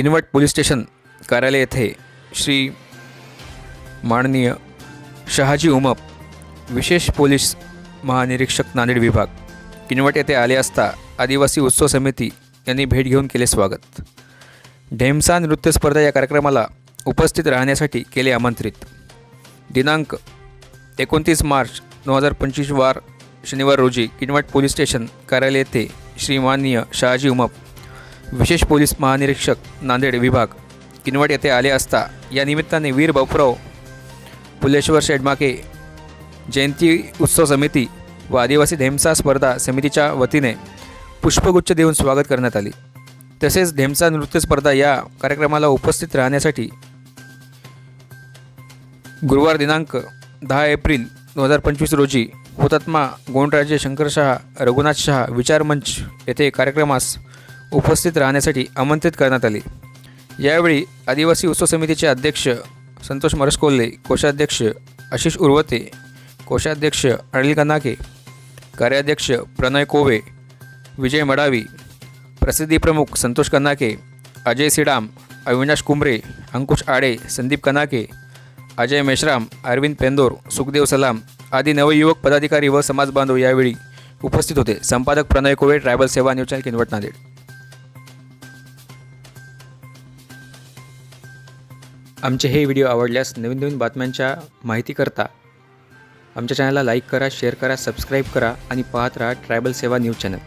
Kinwat police station कार्यालय येथे श्री माननीय शहाजी उमप विशेष पोलीस महानिरीक्षक नांदेड विभाग किनवट येथे आले असता आदिवासी उत्सव समिती यांनी भेट घेऊन केले स्वागत. ढेमसा नृत्य स्पर्धा या कार्यक्रमाला उपस्थित राहण्यासाठी केले आमंत्रित. दिनांक एकोणतीस मार्च दोन हजार पंचवीस वार शनिवार रोजी किनवट पोलीस स्टेशन कार्यालय येथे श्री माननीय शहाजी उमप विशेष पोलीस महानिरीक्षक नांदेड विभाग किनवट येथे आले असता या निमित्ताने वीर बापराव पुलेश्वर शेडमाके जयंती उत्सव समिती व आदिवासी ढेमसा स्पर्धा समितीच्या वतीने पुष्पगुच्छ देऊन स्वागत करण्यात आले. तसेच ढेमसा नृत्य स्पर्धा या कार्यक्रमाला उपस्थित राहण्यासाठी गुरुवार दिनांक दहा एप्रिल दोन हजार पंचवीस रोजी हुतात्मा गोंडराजे शंकरशहा रघुनाथ शहा विचारमंच येथे कार्यक्रमास उपस्थित राहण्यासाठी आमंत्रित करण्यात आले. यावेळी आदिवासी उत्सव समितीचे अध्यक्ष संतोष मरसकोल्हे कोषाध्यक्ष आशिष उर्वते कोषाध्यक्ष अनिल कनाके कार्याध्यक्ष प्रणय कोवे विजय मडावी प्रसिद्धी प्रमुख संतोष कनाके अजय सिडाम अविनाश कुंबरे अंकुश आडे संदीप कनाके अजय मेश्राम अरविंद पेंदोर सुखदेव सलाम आदी नवयुवक पदाधिकारी व समाज बांधव यावेळी उपस्थित होते. संपादक Pranay Kove tribal Seva news channel Kinwat Nanded. आमचे हे व्हिडिओ आवडल्यास नवीन नवीन बातम्यांच्या माहितीकरता आमच्या चॅनलला लाईक करा शेअर करा सबस्क्राईब करा आणि पाहत राहा ट्रायबल सेवा न्यूज चॅनल.